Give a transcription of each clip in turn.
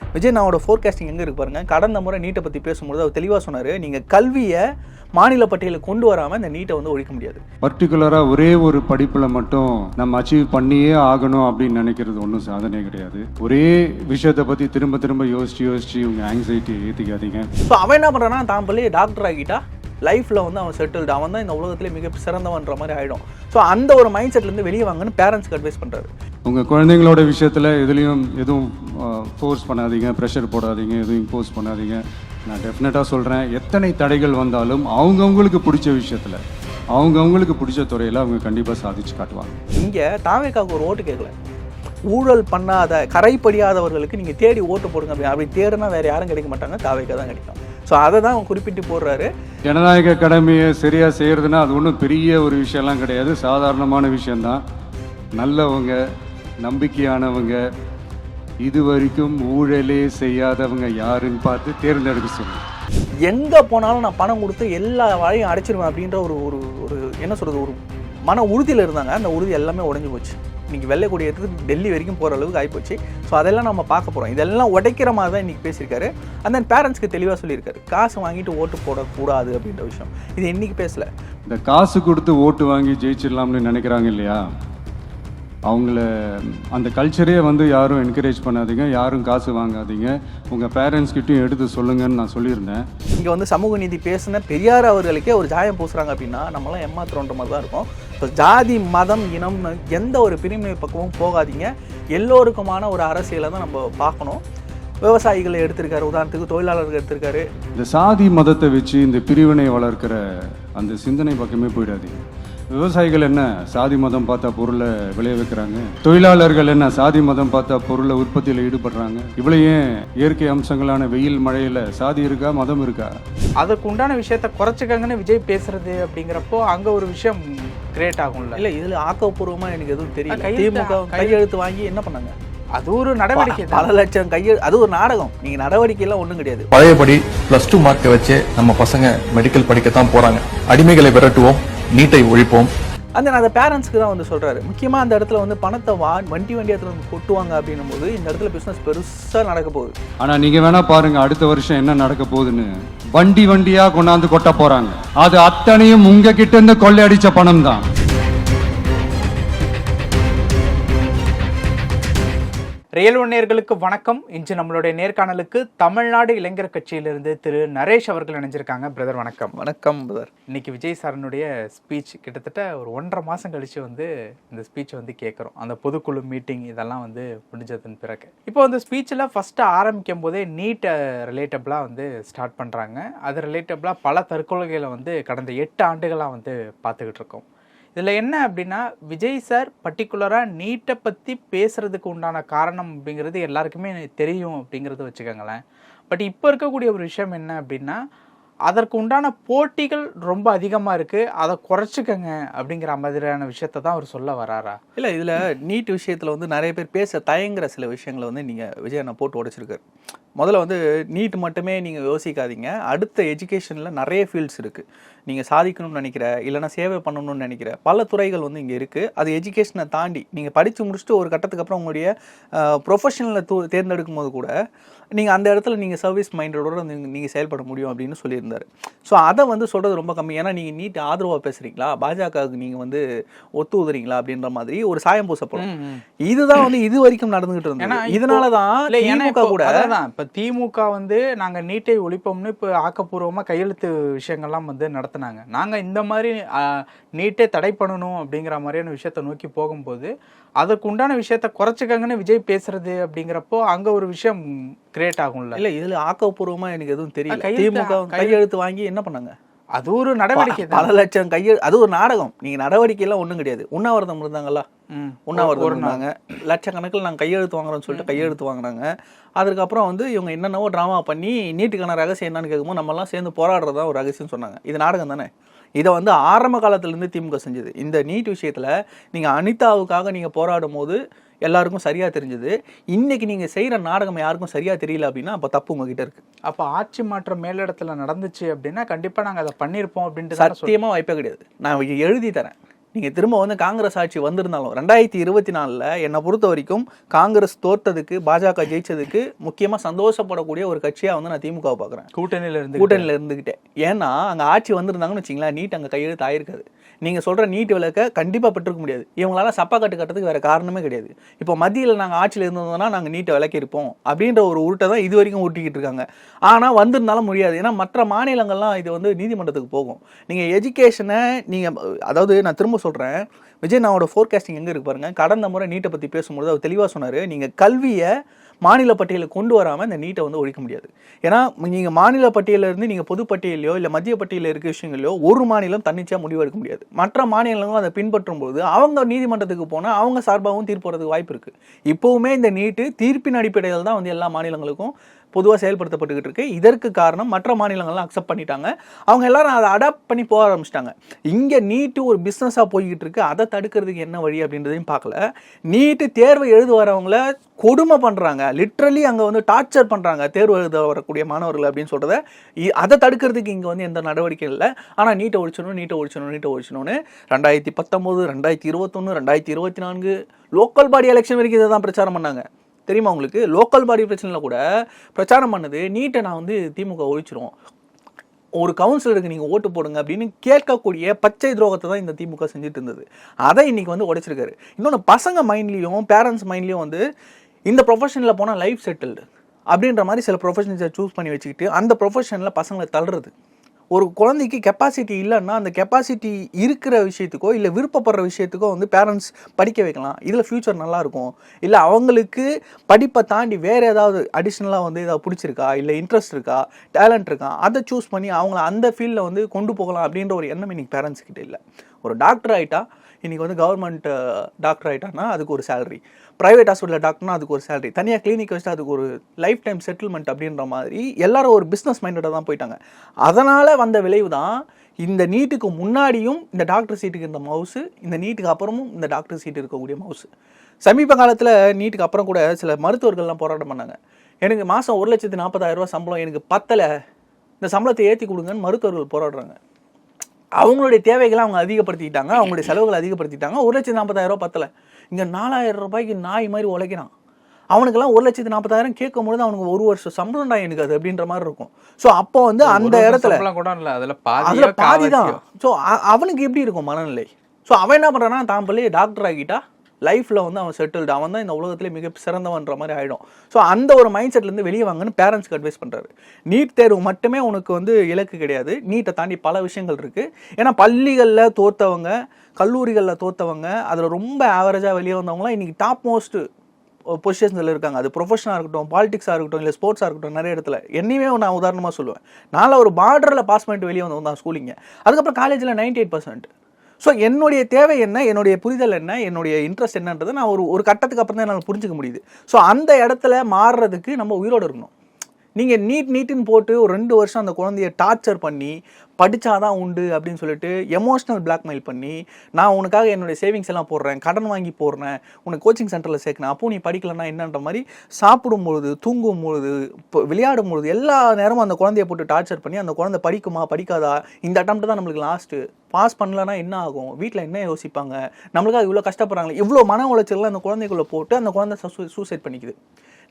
Vijay நாவோட forecasting எங்கே இருக்கு பாருங்க? கடந்த முறை நீட்டை பற்றி பேசும்போது அவர் தெளிவாக சொன்னார் நீங்கள் கல்வியை மாநில பட்டியலில் கொண்டு வராமல் இந்த நீட்டை வந்து ஒழிக்க முடியாது. பர்டிகுலராக ஒரே ஒரு படிப்பில் மட்டும் நம்ம அச்சீவ் பண்ணியே ஆகணும் அப்படின்னு நினைக்கிறது ஒன்றும் சாதனை கிடையாது. ஒரே விஷயத்தை பற்றி திரும்ப திரும்ப யோசிச்சு யோசிச்சு உங்கள் ஆங்ஸைட்டி ஏற்றிக்காதீங்க ஸோ அவன் என்ன பண்ணுறான்னா தான் பள்ளி டாக்டர் ஆகிட்டா லைஃப்பில் வந்து அவன் செட்டில்டு அவன் தான் இந்த உலகத்திலே மிக சிறந்தவன்ற மாதிரி ஆகிடும் ஸோ அந்த ஒரு மைண்ட் செட்லேருந்து வெளியே வாங்கன்னு பேரண்ட்ஸ்க்கு அட்வைஸ் பண்ணுறாரு உங்கள் குழந்தைங்களோட விஷயத்தில் எதுலேயும் எதுவும் ஃபோர்ஸ் பண்ணாதீங்க ப்ரெஷர் போடாதீங்க எதுவும் இம்போஸ் பண்ணாதீங்க. நான் டெஃபினட்டாக சொல்கிறேன் எத்தனை தடைகள் வந்தாலும் அவங்கவுங்களுக்கு பிடிச்ச விஷயத்தில் அவங்கவுங்களுக்கு பிடிச்ச துறையில் அவங்க கண்டிப்பாக சாதிச்சு காட்டுவாங்க. இங்கே தாவேக்காவுக்கு ஒரு ஓட்டு கேட்கல ஊழல் பண்ணாத கரைப்படியாதவர்களுக்கு நீங்கள் தேடி ஓட்டு போடுங்க அப்படி அப்படி தேடினா வேறு யாரும் கிடைக்க மாட்டாங்க தாவேக்கா தான் கிடைக்கும். ஸோ அதை தான் அவன் குறிப்பிட்டு போடுறாரு. ஜனநாயக கடமையை சரியாக செய்கிறதுனா அது ஒன்றும் பெரிய ஒரு விஷயம்லாம் கிடையாது. சாதாரணமான விஷயம்தான். நல்லவங்க நம்பிக்கையானவங்க இது வரைக்கும் ஊழலே செய்யாதவங்க யாருன்னு பார்த்து தேர்ந்தெடுக்க சொல்லுங்க எங்கே போனாலும் நான் பணம் கொடுத்து எல்லா வழியும் அடைச்சிருவேன் அப்படின்ற ஒரு ஒரு ஒரு என்ன சொல்கிறது ஒரு மன உறுதியில் இருந்தாங்க. அந்த உறுதி எல்லாமே உடைஞ்சு போச்சு. இன்றைக்கி வெள்ளை கொடி எடுத்து டெல்லி வரைக்கும் போகிற அளவுக்கு ஆகிப்போச்சு ஸோ அதெல்லாம் நம்ம பார்க்க போகிறோம் இதெல்லாம் உடைக்கிற மாதிரி தான் இன்றைக்கி பேசியிருக்காரு. அந்த தென் பேரண்ட்ஸ்க்கு தெளிவாக சொல்லியிருக்காரு. காசு வாங்கிட்டு ஓட்டு போடக்கூடாது அப்படின்ற விஷயம். இது இன்றைக்கி பேசலை? இந்த காசு கொடுத்து ஓட்டு வாங்கி ஜெயிச்சிடலாம்னு நினைக்கிறாங்க இல்லையா? அவங்கள அந்த கல்ச்சரே வந்து யாரும் என்கரேஜ் பண்ணாதீங்க யாரும் காசு வாங்காதீங்க. உங்கள் பேரண்ட்ஸ்கிட்டையும் எடுத்து சொல்லுங்கன்னு நான் சொல்லியிருந்தேன். இங்கே வந்து சமூக நீதி பேசின பெரியார் அவர்களுக்கே ஒரு ஜாயம் பூசுறாங்க அப்படின்னா நம்மளாம் ஏமாத்துறோன்ற மாதிரி தான் இருக்கும். இப்போ ஜாதி மதம் இனம் எந்த ஒரு பிரிவினை பக்கமும் போகாதீங்க. எல்லோருக்குமான ஒரு அரசியலை தான் நம்ம பார்க்கணும். விவசாயிகளை எடுத்திருக்காரு உதாரணத்துக்கு தொழிலாளர்கள் எடுத்திருக்காரு. இந்த சாதி மதத்தை வச்சு இந்த பிரிவினை வளர்க்கிற அந்த சிந்தனை பக்கமே போயிடாதீங்க. விவசாயிகள் என்ன சாதி மதம் பார்த்தா பொருளை விளைய வைக்கிறாங்க? தொழிலாளர்கள் என்ன சாதி மதம் பார்த்தா பொருளை உற்பத்தியில் ஈடுபடுறாங்க? இவ்வளோ ஏன் இயற்கை அம்சங்களான வெயில் மழையில் சாதி இருக்கா மதம் இருக்கா? அதுக்கு உண்டான விஷயத்த குறைச்சிக்கங்கன்னு விஜய் பேசுறது அப்படிங்கிறப்போ அங்க ஒரு விஷயம் கிரியேட் ஆகும்ல. இல்லை இதில் ஆக்கப்பூர்வமாக எனக்கு எதுவும் தெரியல. திமுக கையெழுத்து. வாங்கி என்ன பண்ணாங்க? அது ஒரு நடவடிக்கை தான். பல லட்சம் கையெழு அது ஒரு நாடகம். நீங்கள் நடவடிக்கையெல்லாம் ஒன்றும் கிடையாது. பழையபடி பிளஸ் டூ மார்க்கை வச்சு நம்ம பசங்க மெடிக்கல் படிக்கத்தான் போறாங்க. அடிமைகளை விரட்டுவோம். நீட்டை ஒழிப்போம். அந்த அந்த பேரண்ட்ஸ்க்கு தான் வந்து சொல்றாரு. முக்கியமா அந்த இடத்துல வந்து பணத்தை வா வண்டி வண்டி இடத்துல வந்து கொட்டுவாங்க அப்படின்னும் போது இந்த இடத்துல பிசினஸ் பெருசா நடக்க போகுது. ஆனால் நீங்கள் வேணா பாருங்க அடுத்த வருஷம் என்ன நடக்க போகுதுன்னு. வண்டி வண்டியாக கொண்டாந்து கொட்ட போகிறாங்க அது அத்தனையும் உங்ககிட்ட இருந்து கொள்ளையடிச்ச பணம் தான் ரியல் ஒன் நேயர்களுக்கு வணக்கம். இன்று நம்மளுடைய நேர்காணலுக்கு தமிழ்நாடு இளைஞர் கட்சியிலிருந்து திரு நரேஷ் அவர்கள் இணைஞ்சிருக்காங்க. பிரதர் வணக்கம். வணக்கம் பிரதர். இன்னைக்கு விஜய் சாரனுடைய ஸ்பீச் கிட்டத்தட்ட ஒரு ஒன்றரை மாதம் கழிச்சு வந்து இந்த ஸ்பீச் வந்து கேட்குறோம். அந்த பொதுக்குழு மீட்டிங் இதெல்லாம் வந்து முடிஞ்சதன் பிறகு. இப்போ அந்த ஸ்பீச்சில் ஃபஸ்ட்டு ஆரம்பிக்கும் போதே நீட் ரிலேட்டபிளாக வந்து ஸ்டார்ட் பண்ணுறாங்க அது ரிலேட்டபிளாக பல தற்கொலைகளை வந்து கடந்த எட்டு ஆண்டுகளாக வந்து பார்த்துக்கிட்டு இருக்கோம். இதில் என்ன அப்படின்னா விஜய் சார் பர்டிகுலராக நீட்டை பற்றி பேசுகிறதுக்கு உண்டான காரணம் அப்படிங்கிறது எல்லாருக்குமே தெரியும் அப்படிங்கிறத வச்சுக்கோங்களேன். பட் இப்போ இருக்கக்கூடிய ஒரு விஷயம் என்ன அப்படின்னா அதற்கு உண்டான போட்டிகள் ரொம்ப அதிகமாக இருக்குது அதை குறைச்சிக்கங்க அப்படிங்கிற மாதிரியான விஷயத்தை தான் அவர் சொல்ல வராரா? இல்லை இதில் நீட் விஷயத்தில் வந்து நிறைய பேர் பேச தயங்குற சில விஷயங்களை வந்து நீங்கள் விஜய் அண்ணா போட்டு உடைச்சிருக்காரு. முதல்ல வந்து நீட் மட்டுமே நீங்க யோசிக்காதீங்க. அடுத்த எஜுகேஷன்ல நிறைய ஃபீல்ட்ஸ் இருக்கு. நீங்க சாதிக்கணும்னு நினைக்கிற இல்லைன்னா சேவை பண்ணணும்னு நினைக்கிற பல துறைகள் வந்து இங்க இருக்கு. அது எஜுகேஷனை தாண்டி நீங்க படிச்சு முடிச்சுட்டு ஒரு கட்டத்துக்கு அப்புறம் உங்களுடைய ப்ரொஃபஷனலை தேர்ந்தெடுக்கும் போது கூட நீங்கள் அந்த இடத்துல நீங்கள் சர்வீஸ் மைண்டோட நீங்கள் செயல்பட முடியும் அப்படின்னு சொல்லியிருந்தாரு. ஸோ அதை வந்து சொல்கிறது ரொம்ப கம்மி. ஏன்னா நீங்கள் நீட் ஆதரவாக பேசுகிறீங்களா பாஜகவுக்கு நீங்கள் வந்து ஒத்து உதுறீங்களா? அப்படின்ற மாதிரி ஒரு சாயம் பூசப்படும். இதுதான் வந்து இது வரைக்கும் நடந்துகிட்டு இருந்தது. இதனால தான் கூட அதான். இப்போ திமுக வந்து நாங்க நீட்டை ஒழிப்போம்னு இப்போ ஆக்கப்பூர்வமா கையெழுத்து விஷயங்கள்லாம் வந்து நடத்துனாங்க. நாங்க இந்த மாதிரி நீட்டை தடை பண்ணணும் அப்படிங்கிற மாதிரியான விஷயத்த நோக்கி போகும்போது அதுக்கு உண்டான விஷயத்த குறைச்சிக்கங்கன்னு விஜய் பேசுறது அப்படிங்கிறப்போ அங்க ஒரு விஷயம் கிரியேட் ஆகும்ல. இல்லை இதில் ஆக்கப்பூர்வமாக எனக்கு எதுவும் தெரியல. திமுக கையெழுத்து வாங்கி என்ன பண்ணாங்க? அது ஒரு நடவடிக்கை பல லட்சம் கையெழு அது ஒரு நாடகம். நீங்கள் நடவடிக்கையெல்லாம் ஒன்றும் கிடையாது. உண்ணாவிரதம் இருந்தாங்களா. உண்ணாவிரதம். இருந்தாங்க. லட்சக்கணக்கில் நாங்கள் கையெழுத்து வாங்குறோம்னு சொல்லிட்டு கையெழுத்து வாங்கினாங்க. அதுக்கப்புறம் வந்து இவங்க என்னென்னவோ ட்ராமா பண்ணி நீட்டுக்கான ரகசியம் என்னன்னு கேட்கும்போது நம்மலாம் சேர்ந்து போராடுறது தான் ஒரு ரகசியம் சொன்னாங்க. இது நாடகம் தானே? இதை வந்து ஆரம்ப காலத்துலேருந்து திமுக செஞ்சது. இந்த நீட் விஷயத்தில் நீங்கள் அனிதாவுக்காக நீங்கள் போராடும் போது எல்லாருக்கும் சரியாக தெரிஞ்சது. இன்னைக்கு நீங்கள் செய்கிற நாடகம் யாருக்கும் சரியாக தெரியல அப்படின்னா அப்போ தப்பு உங்ககிட்ட இருக்கு. அப்ப ஆட்சி மாற்றம் மேலிடத்துல நடந்துச்சு அப்படின்னா கண்டிப்பா நாங்க அதை பண்ணியிருப்போம் அப்படின்ட்டு. சத்தியமாக வாய்ப்பே கிடையாது. நான் எழுதி தரேன். நீங்கள் திரும்ப வந்து காங்கிரஸ் ஆட்சி வந்திருந்தாலும் ரெண்டாயிரத்தி இருபத்தி நாலில் என்னை பொறுத்த வரைக்கும் காங்கிரஸ் தோத்ததுக்கு பாஜக ஜெயிச்சதுக்கு முக்கியமாக சந்தோஷப்படக்கூடிய ஒரு கட்சியாக வந்து நான் திமுகவை பார்க்குறேன். கூட்டணியில இருந்து கூட்டணியில் இருந்துக்கிட்டே ஏன்னா அங்கே ஆட்சி வந்திருந்தாங்கன்னு வச்சிங்களேன் நீட் அங்கே கையெழுத்து ஆயிருக்காது. நீங்கள் சொல்கிற நீட் விளக்க கண்டிப்பாக பெற்றிருக்க முடியாது. இவங்களால சப்பா கட்டு கட்டுறதுக்கு வேறு காரணமே கிடையாது. இப்போ மத்தியில் நாங்கள் ஆட்சியில் இருந்தோம்னா நாங்கள் நீட்டை விளக்கியிருப்போம் அப்படின்ற ஒரு உருட்டை தான் இது வரைக்கும் ஊட்டிக்கிட்டு இருக்காங்க. ஆனால் வந்திருந்தாலும் முடியாது. ஏன்னா மற்ற மாநிலங்கள்லாம் இது வந்து நீதிமன்றத்துக்கு போகும். நீங்கள் எஜுகேஷனை நீங்கள் அதாவது நான் திரும்ப சொல்கிறேன் விஜய் நாவோட ஃபோர்காஸ்டிங் எங்கே இருக்கு பாருங்க. கடந்த முறை நீட்டை பற்றி பேசும்போது அவர் தெளிவாக சொன்னார் நீங்கள் கல்வியை மாநில பட்டியலில் கொண்டு வராமல் இந்த நீட்டை வந்து ஒழிக்க முடியாது. ஏன்னா நீங்கள் மாநில பட்டியலில் இருந்து நீங்கள் பொது பட்டியலையோ இல்லை மத்திய பட்டியலில் இருக்க விஷயங்களையோ ஒரு மாநிலம் தன்னிச்சையாக முடிவு எடுக்க முடியாது. மற்ற மாநிலங்களும் அதை பின்பற்றும் போது அவங்க நீதிமன்றத்துக்கு போனால் அவங்க சார்பாகவும் தீர்ப்பு வரதுக்கு வாய்ப்பு இருக்குது இப்போவுமே இந்த நீட்டு தீர்ப்பின் அடிப்படையில் தான் வந்து எல்லா மாநிலங்களுக்கும் பொதுவாக செயல்படுத்தப்பட்டுக்கிட்டு இருக்கு. இதற்கு காரணம் மற்ற மாநிலங்கள்லாம் அக்செப்ட் பண்ணிட்டாங்க. அவங்க எல்லாரும் அதை அடாப்ட் பண்ணி போக ஆரம்பிச்சிட்டாங்க. இங்கே நீட்டு ஒரு பிஸ்னஸாக போய்கிட்டு இருக்கு. அதை தடுக்கிறதுக்கு என்ன வழி அப்படின்றதையும் பார்க்கல. நீட்டு தேர்வை எழுத வரவங்கள கொடுமை பண்ணுறாங்க லிட்ரலி அங்கே வந்து டார்ச்சர் பண்ணுறாங்க தேர்வு எழுத வரக்கூடிய மாணவர்கள் அப்படின்னு சொல்கிறத அதை தடுக்கிறதுக்கு இங்கே வந்து எந்த நடவடிக்கையும் இல்லை. ஆனால் நீட்டை ஒழிச்சணும் நீட்டை ஒழிச்சணும் நீட்டை ஒழிச்சணும்னு ரெண்டாயிரத்தி பத்தொம்போது ரெண்டாயிரத்தி இருபத்தொன்று ரெண்டாயிரத்தி இருபத்தி நான்கு லோக்கல் பாடி எலெக்ஷன் வரைக்கும் இதை தான் பிரச்சாரம் பண்ணாங்க. தெரியுமா உங்களுக்கு? லோக்கல் பாடி பிரச்சனையில் கூட பிரச்சாரம் பண்ணது நீட்டை நான் வந்து திமுக ஒழிச்சிரும் ஒரு கவுன்சிலருக்கு நீங்கள் ஓட்டு போடுங்க அப்படின்னு கேட்கக்கூடிய பச்சை துரோகத்தை தான் இந்த திமுக செஞ்சுட்டு இருந்தது. அதை இன்னைக்கு வந்து உடைச்சிருக்காரு. இன்னொன்று பசங்க மைண்ட்லேயும் பேரண்ட்ஸ் மைண்ட்லேயும் வந்து இந்த ப்ரொஃபஷனில் போனால் லைஃப் செட்டில்டு அப்படின்ற மாதிரி சில ப்ரொஃபஷன்ஸை சூஸ் பண்ணி வச்சுக்கிட்டு அந்த ப்ரொஃபஷனில் பசங்களை தள்ளுறது. ஒரு குழந்தைக்கு கெப்பாசிட்டி இல்லைன்னா அந்த கெப்பாசிட்டி இருக்கிற விஷயத்துக்கோ இல்லை விருப்பப்படுற விஷயத்துக்கோ வந்து பேரண்ட்ஸ் படிக்க வைக்கலாம். இதில் ஃப்யூச்சர் நல்லாயிருக்கும். இல்லை அவங்களுக்கு படிப்பை தாண்டி வேறு ஏதாவது அடிஷ்னலாக வந்து ஏதாவது பிடிச்சிருக்கா? இல்லை இன்ட்ரெஸ்ட் இருக்கா? டேலண்ட் இருக்கா? அதை சூஸ் பண்ணி அவங்கள அந்த ஃபீல்டில் வந்து கொண்டு போகலாம் அப்படின்ற ஒரு எண்ணம் இன்னைக்கு பேரண்ட்ஸ் கிட்ட இல்லை. ஒரு டாக்டர் ஆகிட்டா இன்றைக்கி வந்து கவர்மெண்ட் டாக்டர் ஆகிட்டான்னா அதுக்கு ஒரு சேலரி ப்ரைவேட் ஹாஸ்பிட்டலில் டாக்டர்னா அதுக்கு ஒரு சேலரி தனியாக கிளினிக் வச்சுட்டு அதுக்கு ஒரு லைஃப் டைம் செட்டில்மெண்ட் அப்படின்ற மாதிரி எல்லாரும் ஒரு பிஸ்னஸ் மைண்டடாக தான் போயிட்டாங்க. அதனால் வந்த விளைவு தான் இந்த நீட்டுக்கு முன்னாடியும் இந்த டாக்டர் சீட்டுக்கு இருந்த மவுஸு இந்த நீட்டுக்கு அப்புறமும் இந்த டாக்டர் சீட்டு இருக்கக்கூடிய மவுஸு சமீப காலத்தில் நீட்டுக்கு அப்புறம் கூட சில மருத்துவர்கள்லாம் போராட்டம் பண்ணாங்க. எனக்கு மாதம் ஒரு லட்சத்து நாற்பதாயிரரூவா சம்பளம் எனக்கு பத்தலை. இந்த சம்பளத்தை ஏற்றி கொடுங்கன்னு மருத்துவர்கள் போராடுறாங்க. அவங்களுடைய தேவைகளை அவங்க அதிகப்படுத்திக்கிட்டாங்க அவங்களுடைய செலவுகளை அதிகப்படுத்திட்டாங்க. ஒரு லட்சத்து நாற்பதாயிரரூவா பத்தலை பத்தல. இங்கே நாலாயிரம் ரூபாய்க்கு நாய் மாதிரி உழைக்கிறான். அவனுக்கெல்லாம் ஒரு லட்சத்து நாற்பதாயிரம் கேட்கும்பொழுது அவனுக்கு ஒரு வருஷம் சம்பளம்டா எனக்கு அது அப்படின்ற மாதிரி இருக்கும். ஸோ அப்போ வந்து அந்த இடத்துல கூட இல்ல அதுல அதுல பாதி தான். ஸோ அவனுக்கு எப்படி இருக்கும் மனநிலை? ஸோ அவன் என்ன பண்றான்னா தான் பிள்ளைய டாக்டர் ஆகிட்டா லைஃப்பில் வந்து அவன் செட்டில்டு அவன் தான் இந்த உலகத்திலே மிக சிறந்தவன்ற மாதிரி ஆகிடும் ஸோ அந்த ஒரு மைண்ட் செட்லேருந்து வெளியே வாங்கன்னு பேரண்ட்ஸ்க்கு அட்வைஸ் பண்ணுறாரு நீட் தேர்வு மட்டுமே உனக்கு வந்து இலக்கு கிடையாது. நீட்டை தாண்டி பல விஷயங்கள் இருக்குது ஏன்னா பள்ளிகளில் தோற்றவங்க கல்லூரிகளில் தோற்றவங்க அதில் ரொம்ப ஆவரேஜாக வெளியே வந்தவங்களாம் இன்றைக்கி டாப் மோஸ்ட்டு பொசிஷன்ஸில் இருக்காங்க. அது ப்ரொஃபஷனாக இருக்கட்டும் பாலிடிக்ஸாக இருக்கட்டும் இல்லை ஸ்போர்ட்ஸாக இருக்கட்டும் நிறைய இடத்துல. என்னையுமே நான் உதாரணமாக சொல்லுவேன். நான்லாம் ஒரு பார்டரில் பாஸ் பண்ணிட்டு வெளியே வந்தவங்க தான் ஸ்கூலிங்க அதுக்கப்புறம் காலேஜில் நைன்டி எயிட் பர்சன்ட் ஸோ என்னுடைய தேவை என்ன? என்னுடைய புரிதல் என்ன? என்னுடைய இன்ட்ரெஸ்ட் என்னன்றதை நான் ஒரு ஒரு கட்டத்துக்கு அப்புறம் தான் என்னால் புரிஞ்சுக்க முடியுது. ஸோ அந்த இடத்துல மாறுறதுக்கு நம்ம உயிரோடு இருக்கணும். நீங்கள் நீட் நீட்டுன்னு போட்டு ஒரு ரெண்டு வருஷம் அந்த குழந்தைய டார்ச்சர் பண்ணி படிச்சாதான் உண்டு அப்படின்னு சொல்லிட்டு எமோஷனல் பிளாக்மெயில் பண்ணி நான் உனக்காக என்னுடைய சேவிங்ஸ் எல்லாம் போடுறேன் கடன் வாங்கி போடுறேன் உனக்கு கோச்சிங் சென்டரில் சேர்க்கணும் அப்போ நீ படிக்கலன்னா என்னன்ற மாதிரி சாப்பிடும் பொழுது தூங்கும் பொழுது இப்போ விளையாடும் பொழுது எல்லா நேரமும் அந்த குழந்தைய போட்டு டார்ச்சர் பண்ணி அந்த குழந்தை படிக்குமா படிக்காதா? இந்த அட்டம் தான் நம்மளுக்கு லாஸ்ட்டு பாஸ் பண்ணலன்னா என்ன ஆகும்? வீட்டில் என்ன யோசிப்பாங்க? நம்மளுக்காக இவ்வளோ கஷ்டப்படுறாங்களே இவ்வளோ மன உளைச்சல்லாம் அந்த குழந்தைக்குள்ளே போட்டு அந்த குழந்தை சூசைட் பண்ணிக்குது.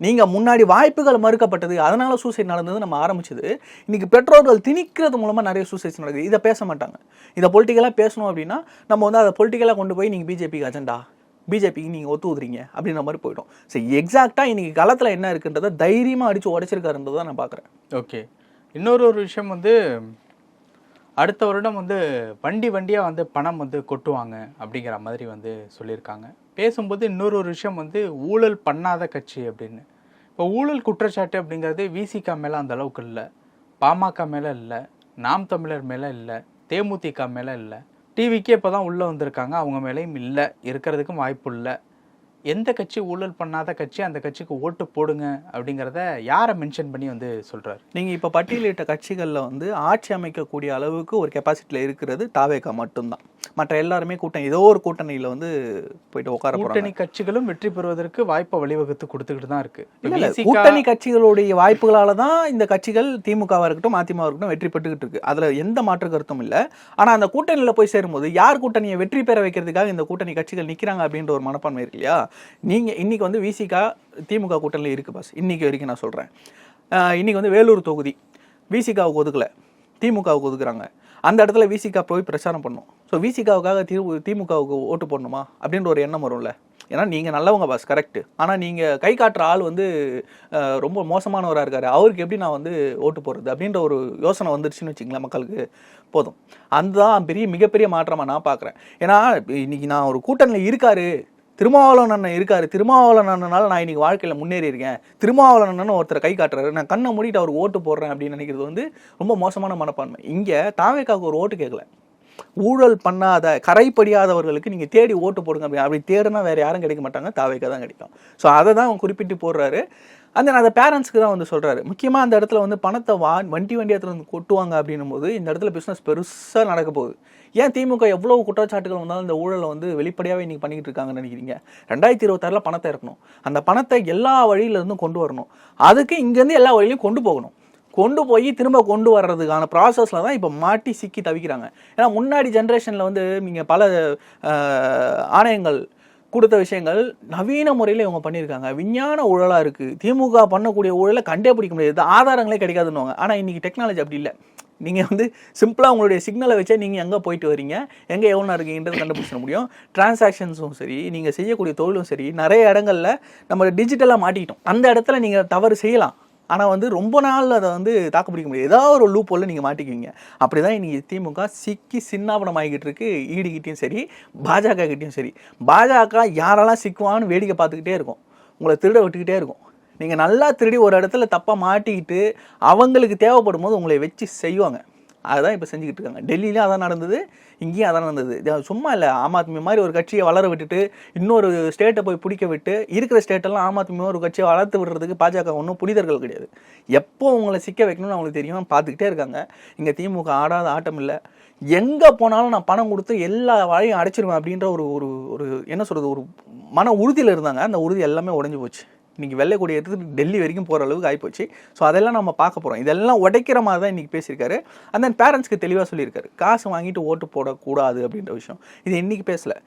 நீங்கள் முன்னாடி வாய்ப்புகள் மறுக்கப்பட்டது அதனால் சூசைட் நடந்தது நம்ம ஆரம்பிச்சது. இன்றைக்கி பெற்றோர்கள் திணிக்கிறது மூலமாக நிறைய சூசைட்ஸ் நடக்குது. இதை பேச மாட்டாங்க. இதை பொலிட்டிக்கலாக பேசணும் அப்படின்னா நம்ம வந்து அதை பொலிட்டிக்கலாக கொண்டு போய் நீங்கள் பிஜேபிக்கு அஜெண்டா பிஜேபிக்கு நீங்கள் ஒத்து ஊதுறீங்க அப்படின்ற மாதிரி போயிடும். சரி எக்ஸாக்டாக இன்றைக்கி களத்தில் என்ன இருக்குன்றதை தைரியமாக அடித்து உடைச்சிருக்காருன்றதை நான் பார்க்குறேன் ஓகே. இன்னொரு ஒரு விஷயம் வந்து அடுத்த வருடம் வந்து வண்டி வண்டியாக வந்து பணம் வந்து கொட்டுவாங்க அப்படிங்கிற மாதிரி வந்து சொல்லியிருக்காங்க. பேசும்போது இன்னொரு ஒரு விஷயம் வந்து ஊழல் பண்ணாத கட்சி அப்படின்னு. இப்போ ஊழல் குற்றச்சாட்டு அப்படிங்கிறது விசிகா மேலே அந்த அளவுக்கு இல்லை. பாமக மேலே இல்லை. நாம் தமிழர் மேலே இல்லை. தேமுதிக மேலே இல்லை. டிவிக்கே இப்போ தான் உள்ளே வந்திருக்காங்க. அவங்க மேலேயும் இல்லை. இருக்கிறதுக்கும் வாய்ப்பு இல்லை. எந்த கட்சி ஊழல் பண்ணாத கட்சி அந்த கட்சிக்கு ஓட்டு போடுங்க அப்படிங்கிறத யாரை மென்ஷன் பண்ணி வந்து சொல்கிறார் நீங்கள் இப்போ பட்டியலிட்ட கட்சிகளில் வந்து ஆட்சி அமைக்கக்கூடிய அளவுக்கு ஒரு கெப்பாசிட்டியில் இருக்கிறது தாவேகா மட்டும்தான். மற்ற எல்லாருமே கூட்டணி ஏதோ ஒரு கூட்டணியில வந்து போயிட்டு உட்கார கூட்டணி கட்சிகளும் வெற்றி பெறுவதற்கு வாய்ப்பை வழிவகுத்து கொடுத்துக்கிட்டு தான் இருக்கு. இல்ல, கூட்டணி கட்சிகளுடைய வாய்ப்புகளால தான் இந்த கட்சிகள் திமுகவா இருக்கட்டும் அதிமுக இருக்கட்டும் வெற்றி பெற்றுக்கிட்டு இருக்கு. அதுல எந்த மாற்று கருத்தும் இல்ல. ஆனா அந்த கூட்டணியில போய் சேரும்போது யார் கூட்டணியை வெற்றி பெற வைக்கிறதுக்காக இந்த கூட்டணி கட்சிகள் நிக்கிறாங்க அப்படின்ற ஒரு மனப்பான்மை இருக்கு இல்லையா? நீங்க இன்னைக்கு வந்து விசிகா திமுக கூட்டணியில இருக்கு பாஸ் இன்னைக்கு வரைக்கும் நான் சொல்றேன். ஆஹ் இன்னைக்கு வந்து வேலூர் தொகுதி விசிகாவுக்கு ஒதுக்கல. திமுகவுக்கு ஒதுக்குறாங்க. அந்த இடத்துல விசிகா போய் பிரச்சாரம் பண்ணும். ஸோ விசிகாவுக்காக தி திமுகவுக்கு ஓட்டு போடணுமா? அப்படின்ற ஒரு எண்ணம் வரும்ல. ஏன்னா நீங்கள் நல்லவங்க பாஸ் கரெக்ட் ஆனால் நீங்கள் கை காட்டுற ஆள் வந்து ரொம்ப மோசமானவராக இருக்காரு. அவருக்கு எப்படி நான் வந்து ஓட்டு போடுறது? அப்படின்ற ஒரு யோசனை வந்துருச்சுன்னு வச்சுங்களேன் மக்களுக்கு. போதும். அதுதான் பெரிய மிகப்பெரிய மாற்றமாக நான் பார்க்குறேன் ஏன்னா இன்னைக்கு நான் ஒரு கூட்டணியில் இருக்காரு. திருமாவளவன் அண்ணன் இருக்காரு. திருமாவளவன் அண்ணனால நான் இன்றைக்கி வாழ்க்கையில் முன்னேறி இருக்கேன். திருமாவளவன் அண்ணன் ஒருத்தர் கை காட்டுறாரு. நான் கண்ணை மூடிட்டு அவருக்கு ஓட்டு போடுறேன் அப்படின்னு நினைக்கிறது வந்து ரொம்ப மோசமான மனப்பான்மை. இங்கே தாவேக்காவுக்கு ஒரு ஓட்டு கேட்கல ஊழல் பண்ணாத கரைப்படியாதவர்களுக்கு நீங்கள் தேடி ஓட்டு போடுங்க அப்படி அப்படி தேடினா வேறு யாரும் கிடைக்க மாட்டாங்க. தாவேக்கா தான் கிடைக்கும். ஸோ அதை தான் அவன் குறிப்பிட்டு போடுறாரு. அந்த அந்த பேரண்ட்ஸ்க்கு தான் வந்து சொல்கிறாரு முக்கியமாக அந்த இடத்துல வந்து பணத்தை வா வண்டி வண்டி இடத்துல வந்து கொட்டுவாங்க அப்படின்னும் போது இந்த இடத்துல பிஸ்னஸ் பெருசாக நடக்க போகுது. ஏன் திமுக எவ்வளோ குற்றச்சாட்டுகள் வந்தாலும் இந்த ஊழலை வந்து வெளிப்படையாகவே இன்றைக்கி பண்ணிக்கிட்டு இருக்காங்கன்னு நினைக்கிறீங்க? ரெண்டாயிரத்தி இருபத்தாறில் பணத்தை இறக்கணும். அந்த பணத்தை எல்லா வழியிலேருந்தும் கொண்டு வரணும். அதுக்கு இங்கேருந்து எல்லா வழியிலையும் கொண்டு போகணும். கொண்டு போய் திரும்ப கொண்டு வர்றதுக்கான ப்ராசஸில் தான் இப்போ மாட்டி சிக்கி தவிக்கிறாங்க. ஏன்னா முன்னாடி ஜென்ரேஷனில் வந்து நீங்கள் பல ஆணையங்கள் கொடுத்த விஷயங்கள் நவீன முறையில் இவங்க பண்ணியிருக்காங்க. விஞ்ஞான ஊழலாக இருக்குது திமுக பண்ணக்கூடிய ஊழலை கண்டே பிடிக்க முடியாது. ஆதாரங்களே கிடைக்காதுன்னுவாங்க. ஆனால் இன்றைக்கி டெக்னாலஜி அப்படி இல்லை. நீங்கள் வந்து சிம்பிளாக உங்களுடைய சிக்னலை வச்சே நீங்கள் எங்கே போயிட்டு வரீங்க? எங்கே எவ்வளோ இருக்கீங்கன்றது கண்டுபிடிச்சிட முடியும். டிரான்சாக்ஷன்ஸும் சரி நீங்கள் செய்யக்கூடிய தொழிலும் சரி நிறைய இடங்களில் நம்ம டிஜிட்டலாக மாட்டிக்கிட்டோம். அந்த இடத்துல நீங்கள் தவறு செய்யலாம். ஆனால் வந்து ரொம்ப நாள் அதை வந்து தாக்கு பிடிக்க முடியாது. ஏதாவது ஒரு லூப் போல நீங்கள் மாட்டிக்குவீங்க. அப்படி தான் இன்னைக்கு திமுக சிக்கி சின்னாபனம் ஆகிக்கிட்டு இருக்கு. ஈடுகிட்டையும் சரி பாஜக கிட்டேயும் சரி. பாஜக யாரெல்லாம் சிக்குவான்னு வேடிக்கை பார்த்துக்கிட்டே இருக்கும். உங்களை திருட விட்டுக்கிட்டே இருக்கும். நீங்கள் நல்லா திருடி ஒரு இடத்துல தப்பாக மாட்டிக்கிட்டு அவங்களுக்கு தேவைப்படும் போது உங்களை வச்சு செய்வாங்க. அதுதான் இப்போ செஞ்சுக்கிட்டு இருக்காங்க. டெல்லியிலே அதான் நடந்தது இங்கேயும் அதான் நடந்தது. சும்மா இல்லை ஆம் ஆத்மி மாதிரி ஒரு கட்சியை வளர விட்டுட்டு இன்னொரு ஸ்டேட்டை போய் பிடிக்க விட்டு இருக்கிற ஸ்டேட்டெல்லாம் ஆம் ஆத்மி ஒரு கட்சியை வளர்த்து விடுறதுக்கு பாஜக ஒன்றும் புனிதர்கள் கிடையாது. எப்போ உங்களை சிக்க வைக்கணும்னு அவங்களுக்கு தெரியும் பார்த்துக்கிட்டே இருக்காங்க. இங்கே திமுக ஆடாத ஆட்டம் இல்லை. எங்கே போனாலும் நான் பணம் கொடுத்து எல்லா வழியும் அடைச்சிருவேன் அப்படின்ற ஒரு ஒரு ஒரு என்ன சொல்கிறது ஒரு மன உறுதியில் இருந்தாங்க. அந்த உறுதி எல்லாமே உடஞ்சி போச்சு. இன்றைக்கி வெள்ளை கொடி எடுத்து டெல்லி வரைக்கும் போகிற அளவுக்கு ஆகிப்போச்சு ஸோ அதெல்லாம் நம்ம பார்க்க போகிறோம் இதெல்லாம் உடைக்கிற மாதிரி தான் இன்றைக்கி பேசியிருக்காரு. அந்த தென் பேரண்ட்ஸ்க்கு தெளிவாக சொல்லியிருக்காரு. காசு வாங்கிட்டு ஓட்டு போடக்கூடாது அப்படின்ற விஷயம். இது இன்றைக்கி பேசலை.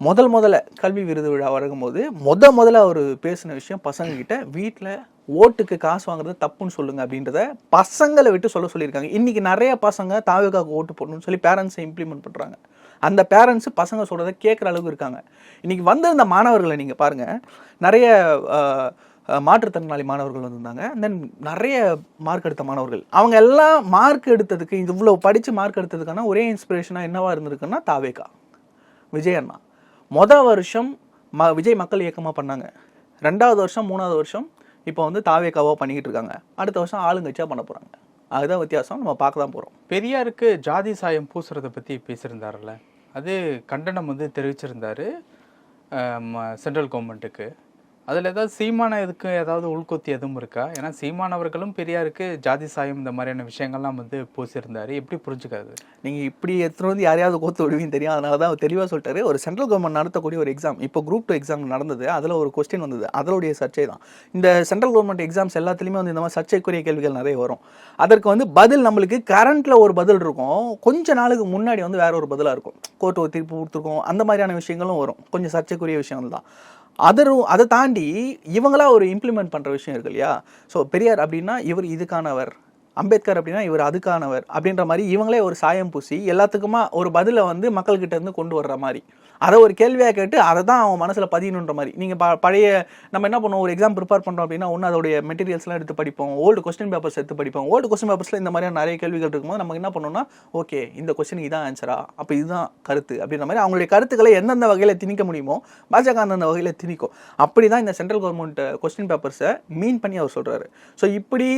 முதல் முதல்ல கல்வி விருது விழா வரும்போது முத முதல்ல அவர் பேசின விஷயம் பசங்கக்கிட்ட வீட்டில் ஓட்டுக்கு காசு வாங்குறது தப்புன்னு சொல்லுங்க அப்படின்றத பசங்களை விட்டு சொல்ல சொல்லியிருக்காங்க. இன்னைக்கு நிறைய பசங்க தாவேக்காக்கு ஓட்டு போடணும்னு சொல்லி பேரண்ட்ஸை இம்ப்ளிமெண்ட் பண்ணுறாங்க அந்த பேரண்ட்ஸு பசங்க சொல்கிறத கேட்குற அளவுக்கு இருக்காங்க. இன்றைக்கி வந்திருந்த மாணவர்களை நீங்கள் பாருங்கள் நிறைய மாற்றுத்திறனாளி மாணவர்கள் வந்திருந்தாங்க. தென் நிறைய மார்க் எடுத்த மாணவர்கள். அவங்க எல்லாம் மார்க் எடுத்ததுக்கு இவ்வளோ படித்து மார்க் எடுத்ததுக்கான ஒரே இன்ஸ்பிரேஷனாக என்னவா இருந்திருக்குன்னா தாவேகா. விஜய் அண்ணா. மொத வருஷம் ம விஜய் மக்கள் இயக்கமாக பண்ணாங்க. ரெண்டாவது வருஷம் மூணாவது வருஷம் இப்போ வந்து தாவேக்காவாக பண்ணிக்கிட்டு இருக்காங்க. அடுத்த வருஷம் ஆளுங்கட்சியாக பண்ண போகிறாங்க அதுதான் வித்தியாசம். நம்ம பார்க்க தான் போகிறோம் பெரியாருக்கு ஜாதி சாயம் பூசுறதை பற்றி பேசியிருந்தாருல்ல. அது கண்டனம் வந்து தெரிவிச்சிருந்தாரு சென்ட்ரல் கவர்மெண்ட்டுக்கு அதில் ஏதாவது சீமான இதுக்கு ஏதாவது உள்கொத்தி எதுவும் இருக்கா? ஏன்னா சீமானவர்களும் பெரியாருக்கு ஜாதி சாயம் இந்த மாதிரியான விஷயங்கள்லாம் வந்து பூசியிருந்தார். எப்படி புரிஞ்சுக்காது நீங்கள் இப்படி எடுத்துகிட்டு வந்து யாரையாவது கோத்து விடுவீங்க தெரியும். அதனால தான் தெளிவாக சொல்லிட்டாரு. ஒரு சென்ட்ரல் கவர்மெண்ட் நடத்தக்கூடிய ஒரு எக்ஸாம் இப்போ குரூப் டூ எக்ஸாம் நடந்தது. அதில் ஒரு கொஸ்டின் வந்தது. அதனுடைய சர்ச்சை தான். இந்த சென்ட்ரல் கவர்மெண்ட் எக்ஸாம்ஸ் எல்லாத்துலேயுமே வந்து இந்த மாதிரி சர்ச்சைக்குரிய கேள்விகள் நிறைய வரும். அதற்கு வந்து பதில் நம்மளுக்கு கரண்ட்டில் ஒரு பதில் இருக்கும். கொஞ்ச நாளுக்கு முன்னாடி வந்து வேற ஒரு பதிலாக இருக்கும். கோர்ட்டு ஒரு தீர்ப்பு கொடுத்துருக்கோம். அந்த மாதிரியான விஷயங்களும் வரும். கொஞ்சம் சர்ச்சைக்குரிய விஷயங்கள் தான் அதரும் அதை தாண்டி இவங்களா ஒரு இம்ப்ளிமெண்ட் பண்ணுற விஷயம் இருக்கு இல்லையா? ஸோ பெரியார் அப்படின்னா இவர் இதுக்கானவர். அம்பேத்கர் அப்படின்னா இவர் அதுக்கானவர் அப்படின்ற மாதிரி இவங்களே ஒரு சாயம் பூசி எல்லாத்துக்குமா ஒரு பதிலை வந்து மக்கள்கிட்ட இருந்து கொண்டு வர்ற மாதிரி. அதை ஒரு கேள்வியாக கேட்டு அதை தான் அவன் மனசில் பதியணுன்ற மாதிரி. நீங்கள் ப பழைய நம்ம என்ன பண்ணுவோம்? ஒரு எக்ஸாம் ப்ரிப்பேர் பண்ணுறோம் அப்படின்னா ஒன்று அதோடைய மெட்டீரியல்ஸ்லாம் எடுத்து படிப்போம். ஓல்டு கொஸ்டின் பேப்பர்ஸ் எடுத்து படிப்போம். ஓல்டு கொஸ்டின் பேப்பர்ஸில் இந்த மாதிரியான நிறைய கேள்விகள் இருக்கும்போது நம்ம என்ன பண்ணோம்னா ஓகே இந்த கொஸ்டின் இதான் ஆன்சரா அப்போ இதுதான் கருத்து அப்படின்ற மாதிரி அவங்களுடைய கருத்துக்களை எந்தெந்த வகையில் திணிக்க முடியுமோ பாஜக அந்தந்த வகையில் திணிக்கும். அப்படி தான் இந்த சென்ட்ரல் கவர்மெண்ட் கொஸ்டின் பேப்பர்ஸை மீன் பண்ணி அவர் சொல்கிறாரு ஸோ இப்படி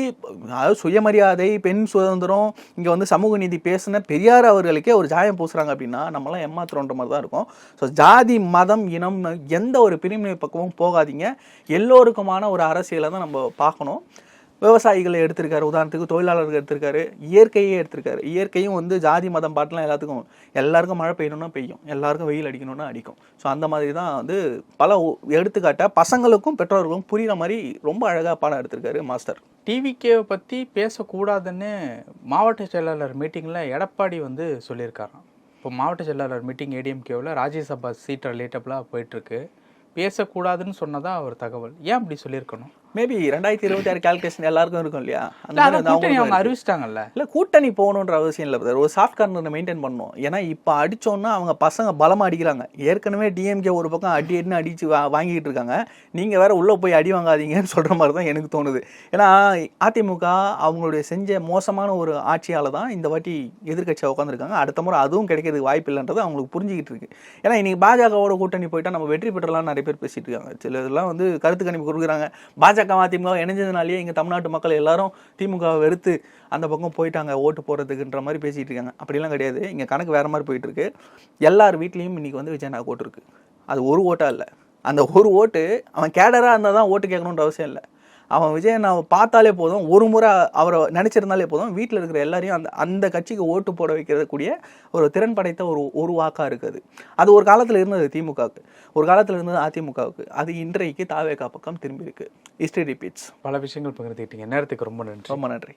அதாவது சுயமரியாதை பெண் சுதந்திரம் இங்கே வந்து சமூக நீதி பேசின பெரியார் அவர்களுக்கே ஒரு ஜாயம் பூசுகிறாங்க அப்படின்னா நம்மளாம் ஏமாத்துறோன்ற மாதிரி தான் இருக்கும். ஸோ ஜாதி மதம் இனம் எந்த ஒரு பிரிவினை பக்கமும் போகாதீங்க. எல்லோருக்குமான ஒரு அரசியலை தான் நம்ம பார்க்கணும். விவசாயிகளை எடுத்திருக்காரு உதாரணத்துக்கு தொழிலாளர்கள் எடுத்திருக்காரு இயற்கையே எடுத்திருக்காரு. இயற்கையும் வந்து ஜாதி மதம் பாட்டெலாம் எல்லாத்துக்கும் எல்லாருக்கும் மழை பெய்யணும்னா பெய்யும். எல்லாருக்கும் வெயில் அடிக்கணும்னா அடிக்கும். ஸோ அந்த மாதிரி தான் வந்து பல எடுத்துக்காட்டாக எடுத்துக்காட்ட பசங்களுக்கும் பெற்றோர்களுக்கும் புரிகிற மாதிரி ரொம்ப அழகாக பாடம் எடுத்திருக்காரு மாஸ்டர். டிவிகேவை பற்றி பேசக்கூடாதுன்னு மாவட்ட செயலாளர் மீட்டிங்கில் எடப்பாடி வந்து சொல்லியிருக்காராம். இப்போ மாவட்ட செயலாளர் மீட்டிங் ஏடிஎம்கேவில் ராஜ்யசபா சீட் ரிலேட்டபிளாக போயிட்டுருக்கு. பேசக்கூடாதுன்னு சொன்னதான் அவர் தகவல். ஏன் அப்படி சொல்லியிருக்கணும்? மேபி ரெண்டாயிரத்தி இருபத்தி ஆறு கால்குலேஷன் எல்லாருக்கும் இருக்கும் இல்லையா? அந்த மாதிரி அவங்க. அறிவிச்சிட்டாங்கல்ல? இல்லை கூட்டணி போகணுன்ற அவசியம் இல்லை. ஒரு சாஃப்ட் கார்னரை மெயின்டைன் பண்ணணும். ஏன்னா இப்போ அடிச்சோன்னா அவங்க பசங்க பலமாக அடிக்கிறாங்க. ஏற்கனவே டிஎம்கே ஒரு பக்கம் அடி அடின்னு அடிச்சு வா வாங்கிட்டு இருக்காங்க. நீங்கள் வேற உள்ளே போய் அடி வாங்காதீங்கன்னு சொல்கிற மாதிரி தான் எனக்கு தோணுது. ஏன்னா அதிமுக அவங்களுடைய செஞ்ச மோசமான ஒரு ஆட்சியால் தான் இந்த வாட்டி எதிர்க்கட்சியாக உட்காந்துருக்காங்க அடுத்த முறை அதுவும் கிடைக்கிறதுக்கு வாய்ப்பு இல்லைன்றது அவங்களுக்கு புரிஞ்சுக்கிட்டு இருக்கு. ஏன்னா இன்னைக்கு பாஜகவோட கூட்டணி போயிட்டா நம்ம வெற்றி பெற்றலாம் நிறைய பேர் பேசிட்டு இருக்காங்க. சில இதெல்லாம் வந்து கருத்து கணிப்பு கொடுக்குறாங்க. பாஜக அதிமுக இணைஞ்சதுனாலேயே இங்கே தமிழ்நாட்டு மக்கள் எல்லாரும் திமுகவை வெறுத்து அந்த பக்கம் போயிட்டாங்க ஓட்டு போடுறதுக்குன்ற மாதிரி பேசிகிட்டு இருக்காங்க. அப்படிலாம் கிடையாது. இங்கே கணக்கு வேற மாதிரி போயிட்டு இருக்கு. எல்லார் வீட்லேயும் இன்னைக்கு வந்து விஜயனா ஓட்டு இருக்கு. அது ஒரு ஓட்டா இல்லை. அந்த ஒரு ஓட்டு அவன் கேடராக இருந்தால் தான் ஓட்டு கேட்கணுன்ற அவசியம் இல்லை. அவன் விஜய் நான் பார்த்தாலே போதும். ஒரு முறை அவரை நினச்சிருந்தாலே போதும். வீட்டில் இருக்கிற எல்லாரையும் அந்த அந்த கட்சிக்கு ஓட்டு போட வைக்கிறக்கூடிய ஒரு திறன் படைத்த ஒரு ஒரு வாக்காக இருக்குது. அது ஒரு காலத்தில் இருந்தது திமுகவுக்கு. ஒரு காலத்தில் இருந்தது அதிமுகவுக்கு. அது இன்றைக்கு தாவேகா பக்கம் திரும்பி இருக்கு. ஹிஸ்டரி ரிப்பீட்ஸ் பல விஷயங்கள் பகிர்ந்துக்கிட்டீங்க நேரத்துக்கு ரொம்ப நன்றி. ரொம்ப நன்றி.